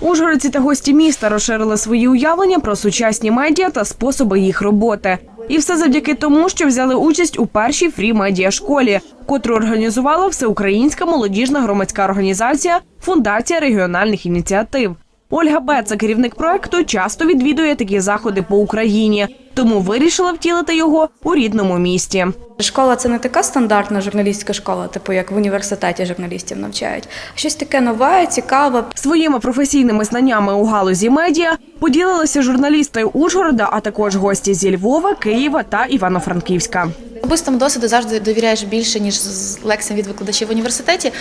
Ужгородці та гості міста розширили свої уявлення про сучасні медіа та способи їх роботи. І все завдяки тому, що взяли участь у першій фрі медіа школі, котру організувала всеукраїнська молодіжна громадська організація Фундація регіональних ініціатив. Ольга Беца, керівник проекту, часто відвідує такі заходи по Україні, тому вирішила втілити його у рідному місті. Школа це не така стандартна журналістська школа, типу як в університеті журналістів навчають. Щось таке нове, цікаве. Своїми професійними знаннями у галузі медіа поділилися журналісти Ужгорода, а також гості зі Львова, Києва та Івано-Франківська. Особистому досвіду завжди довіряєш більше, ніж з лекціям від викладачів в університеті.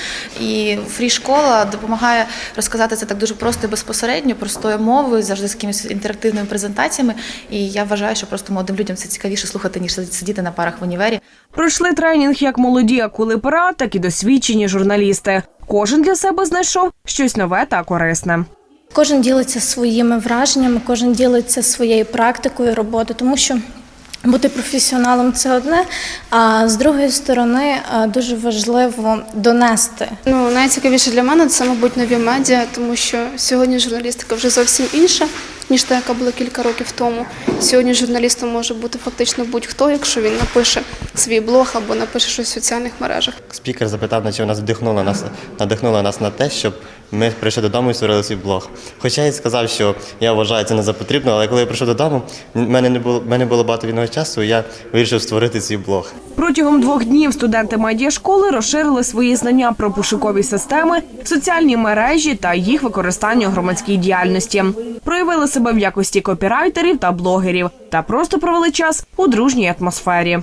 І фрі-школа допомагає розказати це так дуже просто і безпосередньо, простою мовою, завжди з якимись інтерактивними презентаціями. І я вважаю, що просто молодим людям це цікавіше слухати, ніж сидіти на парах в універі. Пройшли тренінг як молоді акулипера, так і досвідчені журналісти. Кожен для себе знайшов щось нове та корисне. Кожен ділиться своїми враженнями, кожен ділиться своєю практикою роботи, тому що бути професіоналом це одне, а з другої сторони е, дуже важливо донести Ну, найцікавіше для мене це, мабуть, нові медіа, тому що сьогодні журналістика вже зовсім інша, ніж та, яка була кілька років тому. Сьогодні журналістом може бути фактично будь-хто, якщо він напише свій блог або напише щось в соціальних мережах. Спікер запитав, на чи нас вдихнуло нас, надихнуло нас на те, щоб ми прийшли додому і створили свій блог. Хоча я й сказав, що я вважаю це не за потрібно, але коли я прийшов додому, в мене не було в мене було багато вільного часу, і я вирішив створити свій блог. Протягом двох днів студенти медіашколи розширили свої знання про пошукові системи, соціальні мережі та їх використання у громадській діяльності. Проявили себе в якості копірайтерів та блогерів та просто провели час у дружній атмосфері.